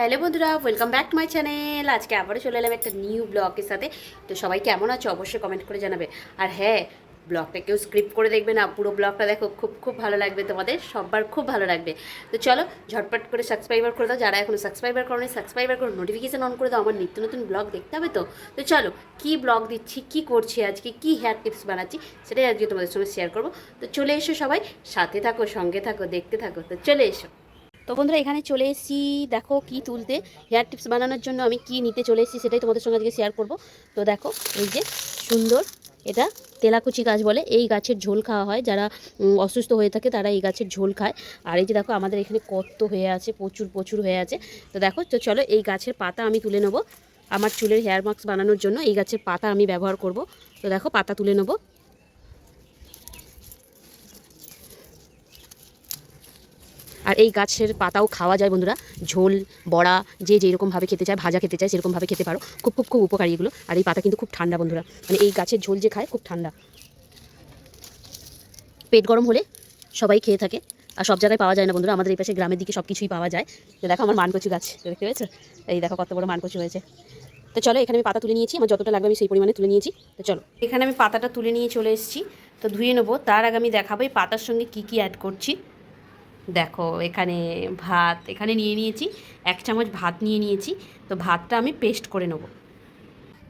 Hello বন্ধুরা welcome back to my channel আজকে আবারও চলে এলাম একটা নিউ ব্লগের সাথে। তো সবাই কেমন আছো অবশ্যই কমেন্ট করে জানাবে। আর হ্যাঁ ব্লগটা কেউ স্ক্রিপ্ট করে দেখবে না, পুরো ব্লগটা দেখো, খুব খুব ভালো লাগবে তোমাদের সবার খুব ভালো লাগবে। তো চলো, ঝটপট করে সাবস্ক্রাইবার করে দাও। যারা এখনও সাবস্ক্রাইবার করো নি সাবস্ক্রাইবার করো নোটিফিকেশান অন করে দাও। আমার নিত্য নতুন ব্লগ দেখতে হবে তো? তো চলো, কী ব্লগ দিচ্ছি, কী করছি আজকে, কী হেয়ার টিপস বানাচ্ছি, সেটাই আজকে তোমাদের সঙ্গে শেয়ার করব। তো চলে এসো সবাই, সাথে থাকো, সঙ্গে থাকো, দেখতে থাকো। তো চলে এসো। তো বন্ধুরা, এখানে চলে এসেছি। দেখো কি তুলতে। হেয়ার টিপস বানানোর জন্য আমি কি নিতে চলে এসেছি সেটাই তোমাদের সঙ্গে আজকে শেয়ার করব। তো দেখো, এই যে সুন্দর এটা তেলাকুচি গাছ বলে। এই গাছের ঝোল খাওয়া হয়। যারা অসুস্থ হয়ে থাকে তারা এই গাছের ঝোল খায়। আর এই যে দেখো, আমাদের এখানে কত হয়ে আছে, প্রচুর প্রচুর হয়ে আছে। তো দেখো, তো চলো এই গাছের পাতা আমি তুলে নেব। আমার চুলের হেয়ার মাস্ক বানানোর জন্য এই গাছের পাতা আমি ব্যবহার করব। তো দেখো, পাতা তুলে নেব। আর এই গাছের পাতাও খাওয়া যায় বন্ধুরা। ঝোল, বড়া, যে যেরকমভাবে খেতে চায়, ভাজা খেতে চায়, সেরকমভাবে খেতে পারো। খুব খুব খুব উপকারী এগুলো। আর এই পাতা কিন্তু খুব ঠান্ডা বন্ধুরা। মানে এই গাছের ঝোল যে খায়, খুব ঠান্ডা। পেট গরম হলে সবাই খেয়ে থাকে। আর সব জায়গায় পাওয়া যায় না বন্ধুরা। আমাদের এই পাশে গ্রামের দিকে সব কিছুই পাওয়া যায়। তো দেখো আমার মানকচু গাছ। দেখতে পেয়েছ? এই দেখো কত বড় মানকচু হয়েছে। তো চলো, এখানে আমি পাতা তুলে নিয়েছি। আমার যতটা লাগবে আমি সেই পরিমাণে তুলে নিয়েছি। তো চলো, এখানে আমি পাতাটা তুলে নিয়ে চলে এসেছি। তো ধুয়ে নেব। তার আগে আমি দেখাবো এই পাতার সঙ্গে কী কী অ্যাড করছি। দেখো, এখানে ভাত, এখানে নিয়ে নিয়েছি, এক চামচ ভাত নিয়ে নিয়েছি, তো ভাতটা আমি পেস্ট করে নেব।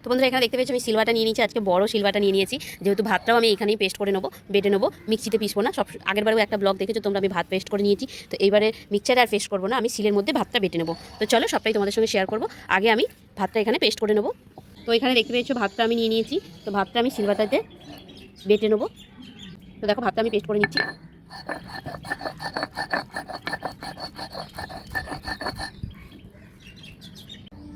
তো বন্ধুরা, এখানে দেখতে পেয়েছি, আমি সিলভাটা নিয়ে নিয়েছি, আজকে বড় সিলভাটা নিয়ে নিয়েছি, যেহেতু ভাতটাও আমি এখানেই পেস্ট করে নেব, বেটে নেব, মিক্সিতে পিসবো না, সব আগেরবারেও একটা ব্লগ দেখেছ, তোমরা আমি ভাত পেস্ট করে নিয়েছি, তো এইবারে মিক্সচারে আর পেস্ট করব না, আমি সিলের মধ্যে ভাতটা বেটে নেব। তো চলো, সবটাই তোমাদের সঙ্গে শেয়ার করব, আগে আমি ভাতটা এখানে পেস্ট করে নেব। তো এখানে দেখতে পেয়েছ, ভাতটা আমি নিয়ে নিয়েছি, তো ভাতটা আমি সিলভাটাতে বেটে নেব। তো দেখো, ভাতটা আমি পেস্ট করে নিচ্ছি।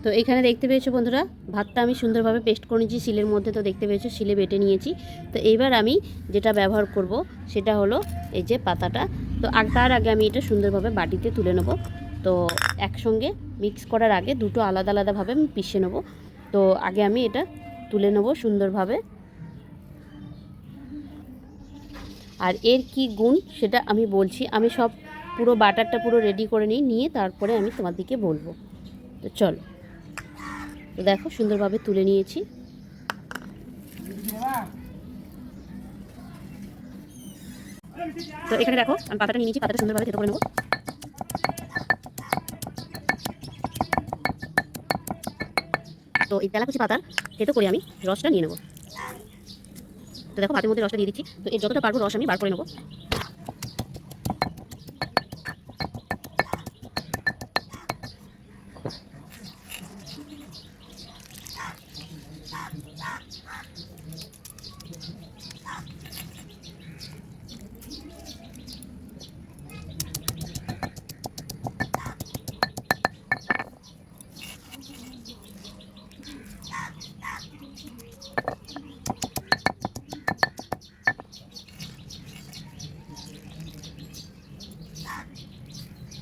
তো এখানে দেখতে পেয়েছ বন্ধুরা, ভাতটা আমি সুন্দরভাবে পেস্ট করে নিয়েছি, শিলের মধ্যে তো দেখতে পেয়েছ, শিলে বেটে নিয়েছি। তো এইবার আমি যেটা ব্যবহার করব, সেটা হলো এই যে পাতাটা। তো আগ- তার আগে আমি এটা সুন্দরভাবে বাটিতে তুলে নেব। তো একসঙ্গে মিক্স করার আগে দুটো আলাদা আলাদাভাবে আমি পিষে নেব। তো আগে আমি এটা তুলে নেব সুন্দরভাবে। আর এর কি গুণ, সেটা আমি বলছি। আমি সব পুরো বাটারটা পুরো রেডি করে নিই, নিয়ে তারপরে আমি তোমার দিকে বলব। তো চলো। তো দেখো, সুন্দরভাবে তুলে নিয়েছি। তো এখানে দেখো, আমি পাতাটা নিয়ে নিয়েছি, পাতাটা সুন্দরভাবে থেতো করে নেব। তো এই তেলাকুচি পাতার থেতো করে আমি রসটা নিয়ে নেব। তো দেখো ভাতের মধ্যে রসটা দিয়ে দিচ্ছি। তো এর যতটা পারব রস আমি বার করে নেব।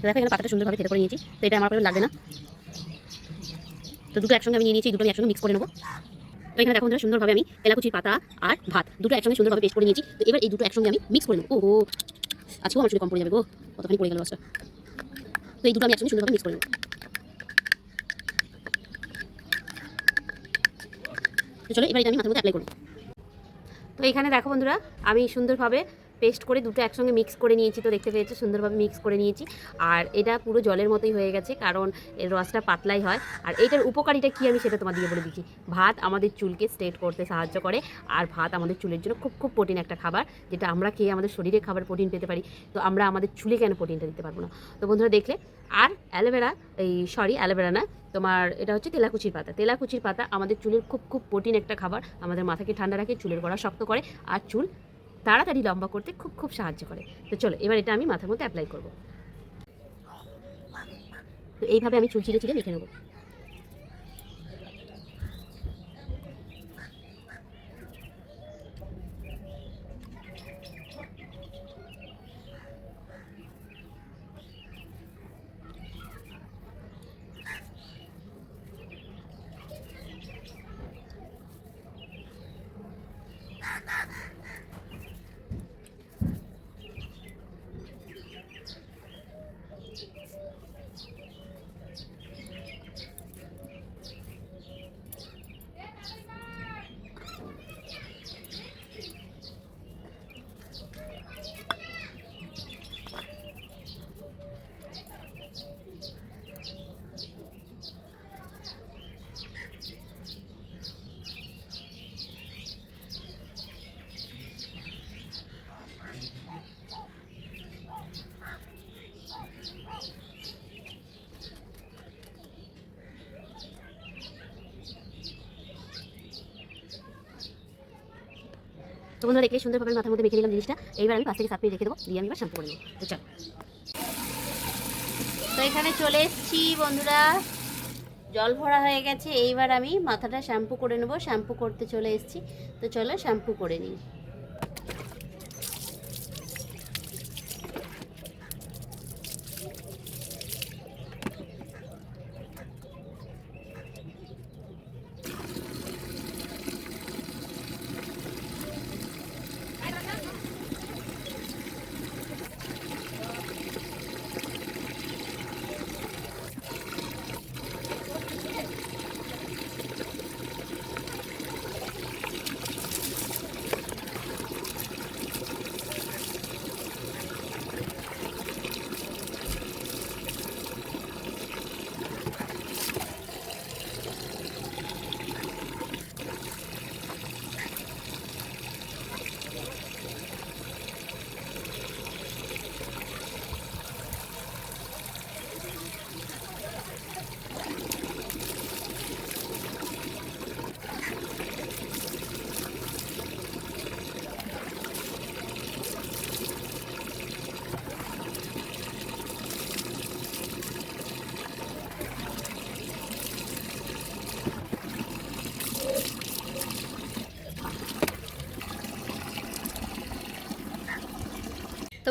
দেখো, এখানে পাতাটা সুন্দরভাবে থেতো করে নিয়েছি, তো এটা আমার লাগবে না। তো দুটো একসঙ্গে আমি নিয়ে নিয়েছি, দুটো আমি একসঙ্গে মিক্স করে নেব। তো এখানে দেখো সুন্দরভাবে আমি তেলাকুচির পাতা আর ভাত দুটো একসঙ্গে সুন্দরভাবে পেস্ট করে নিয়েছি। তো এবার এই দুটো একসঙ্গে আমি মিক্স করে নেব। ও আজকেও আমার চুলে কম পড়ে যাবে গো, কতখানি পড়ে গেল বাসটা তো এই দুটো আমি একসঙ্গে সুন্দরভাবে মিক্স করে নেব। চলো, এবার এটা আমি মাথার মধ্যে অ্যাপ্লাই করব। তো এখানে দেখো বন্ধুরা, আমি সুন্দরভাবে পেস্ট করে দুটো একসঙ্গে মিক্স করে নিয়েছি, তো দেখতে পেয়েছ সুন্দরভাবে মিক্স করে নিয়েছি। আর এটা পুরো জলের মতোই হয়ে গেছে, কারণ এর রসটা পাতলাই হয়। আর এটার উপকারিতা কী আমি সেটা দিয়ে বলে দিচ্ছি। ভাত আমাদের চুলকে স্ট্রেট করতে সাহায্য করে, আর ভাত আমাদের চুলের জন্য খুব খুব প্রোটিন একটা খাবার, যেটা আমরা খেয়ে আমাদের শরীরে খাবার প্রোটিন পেতে পারি। তো আমরা আমাদের চুলে কেন প্রোটিনটা দিতে পারব না? তো বন্ধুরা দেখলে, আর অ্যালোভেরা, এই সরি, অ্যালোভেরা না, তোমার এটা হচ্ছে তেলাকুচির পাতা। তেলাকুচির পাতা আমাদের চুলের খুব খুব প্রোটিন একটা খাবার, আমাদের মাথাকে ঠান্ডা রাখে, চুলের গোড়া শক্ত করে, আর চুল তাড়াতাড়ি লম্বা করতে খুব খুব সাহায্য করে। তো চলো, এবার এটা আমি মাথার মধ্যে অ্যাপ্লাই করব। তো এইভাবে আমি চুল চিরে চিরে মেখে নেব। তো বন্ধুরা দেখলে সুন্দরভাবে মাথার মধ্যে মেখে নিলাম জিনিসটা। এইবার আমি পাঁচ থেকে সাত মিনিট রেখে দেবো, দিয়ে আমি এবার শ্যাম্পু করে নেব। তো চল। তো এখানে চলে এসেছি বন্ধুরা। জল ভরা হয়ে গেছে, এইবার আমি মাথাটা শ্যাম্পু করে নেব। শ্যাম্পু করতে চলে এসেছি। তো চলো শ্যাম্পু করে নিই।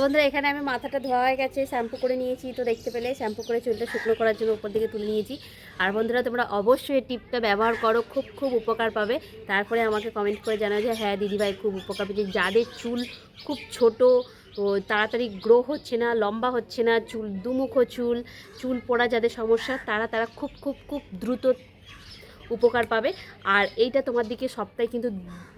বন্ধুরা, এখানে আমি মাথাটা ধোয়া হয়ে গেছে, শ্যাম্পু করে নিয়েছি, তো দেখতে পেলে শ্যাম্পু করে চুলটা শুকনো করার জন্য উপর দিকে তুলে নিয়েছি। আর বন্ধুরা, তোমরা অবশ্যই টিপটা ব্যবহার করো, খুব খুব উপকার পাবে। তারপরে আমাকে কমেন্ট করে জানাও যে হ্যাঁ দিদিভাই খুব উপকার পেয়েছে। যাদের চুল খুব ছোট, ও তাড়াতাড়ি গ্রো হচ্ছে না, লম্বা হচ্ছে না, চুল দুমুখো চুল চুল পড়া যাদের সমস্যা, তারা তারা খুব খুব খুব দ্রুত উপকার পাবে। আর এইটা তোমার দিকে সপ্তাহে কিন্তু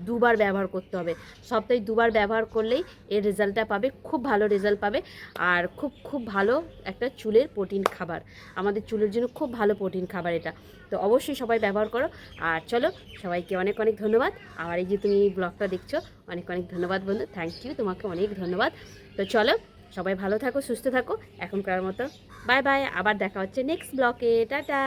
দুবার ব্যবহার করতে হবে। সপ্তাহে দুবার ব্যবহার করলেই এর রেজাল্টটা পাবে, খুব ভালো রেজাল্ট পাবে। আর খুব খুব ভালো একটা চুলের প্রোটিন খাবার। আমাদের চুলের জন্য খুব ভালো প্রোটিন খাবার এটা। তো অবশ্যই সবাই ব্যবহার করো। আর চলো, সবাইকে অনেক অনেক ধন্যবাদ। আর এই যে তুমি এই ব্লগটা দেখছ, অনেক অনেক ধন্যবাদ বন্ধু। থ্যাংক ইউ তোমাকে অনেক ধন্যবাদ। তো চলো, সবাই ভালো থাকো, সুস্থ থাকো। এখনকার মতো বাই বাই আবার দেখা হচ্ছে নেক্সট ব্লকে টাটা।